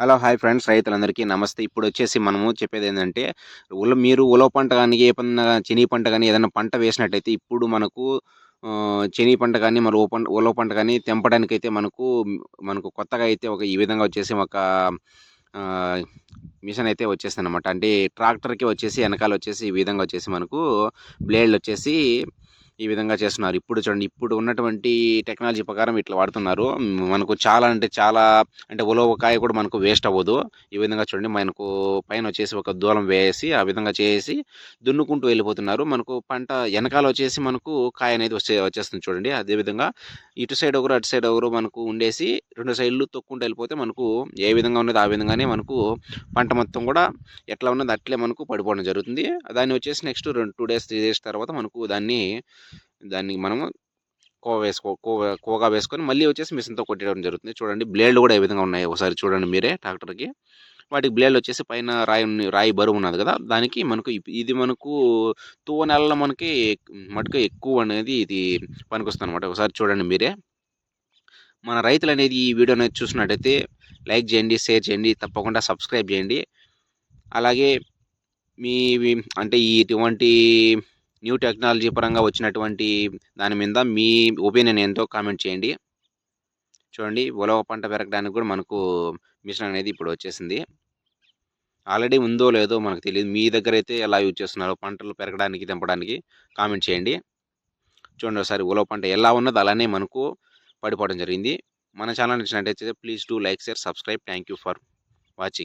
Hello hi friends. రైతులందరికీ నమస్తే. ఇప్పుడు వచ్చేసి మనము చెప్పేది ఏంటంటే ఉల మీరు ఉలవ పంట కానీ ఏ పంట చెనీ పంట కానీ ఏదైనా పంట వేసినట్టయితే ఇప్పుడు మనకు చెని చెనీ పంట కానీ మరి ఓ పంట ఉలవ పంట కానీ తెంపడానికి అయితే మనకు మనకు కొత్తగా అయితే ఒక ఈ విధంగా వచ్చేసి ఒక మిషన్ అయితే వచ్చేసింది అనమాట అంటే ట్రాక్టర్కి వచ్చేసి వెనకాల వచ్చేసి ఈ విధంగా వచ్చేసి మనకు బ్లేడ్లు వచ్చేసి ఈ విధంగా చేస్తున్నారు. ఇప్పుడు చూడండి ఇప్పుడు ఉన్నటువంటి టెక్నాలజీ ప్రకారం ఇట్లా వాడుతున్నారు. మనకు చాలా అంటే చాలా అంటే ఉలవకాయ కూడా మనకు వేస్ట్ అవ్వదు. ఈ విధంగా చూడండి మనకు పైన వచ్చేసి ఒక దూలం వేసి ఆ విధంగా చేసి దున్నుకుంటూ వెళ్ళిపోతున్నారు. మనకు పంట వెనకాల వచ్చేసి మనకు కాయ అనేది వచ్చే వచ్చేస్తుంది చూడండి. అదేవిధంగా ఇటు సైడ్ ఒకరు అటు సైడ్ ఒకరు మనకు ఉండేసి రెండు సైడ్లు తొక్కుంటూ వెళ్ళిపోతే మనకు ఏ విధంగా ఉన్నది ఆ విధంగానే మనకు పంట మొత్తం కూడా ఎట్లా ఉన్నది అట్లే మనకు పడిపోవడం జరుగుతుంది. దాన్ని వచ్చేసి నెక్స్ట్ రెండు టూ డేస్ త్రీ డేస్ తర్వాత మనకు దాన్ని దాన్ని మనము కోవ వేసుకో కోవ కోగా వేసుకొని మళ్ళీ వచ్చేసి మిషన్తో కొట్టడం జరుగుతుంది. చూడండి బ్లేడ్లు కూడా ఏ విధంగా ఉన్నాయి ఒకసారి చూడండి మీరే ట్రాక్టర్కి. వాటికి బ్లేడ్లు వచ్చేసి పైన రాయి రాయి బరువు ఉన్నది కదా దానికి మనకు ఇప్- ఇది మనకు తువ్వ నెలలో మనకి మటుకు ఎక్కువ అనేది ఇది పనికొస్తుంది అనమాట ఒకసారి చూడండి మీరే. మన రైతులు అనేది ఈ వీడియో అనేది చూసినట్టయితే లైక్ చేయండి షేర్ చేయండి తప్పకుండా సబ్స్క్రైబ్ చేయండి. అలాగే మీ అంటే ఇటువంటి న్యూ టెక్నాలజీ పరంగా వచ్చినటువంటి దాని మీద మీ ఒపీనియన్ ఏంటో కామెంట్ చేయండి. చూడండి ఉలవ పంట పెరగడానికి కూడా మనకు మిషన్ అనేది ఇప్పుడు వచ్చేసింది. ఆల్రెడీ ఉందో లేదో మనకు తెలియదు. మీ దగ్గర అయితే ఎలా యూజ్ చేస్తున్నారో? పంటలు పెరగడానికి తెంపడానికి కామెంట్ చేయండి. చూడండి ఒకసారి ఉలవ పంట ఎలా ఉన్నదో అలానే మనకు పడిపోవడం జరిగింది. మన ఛానల్ నచ్చినట్టయితే please do like share subscribe. Thank you for watching.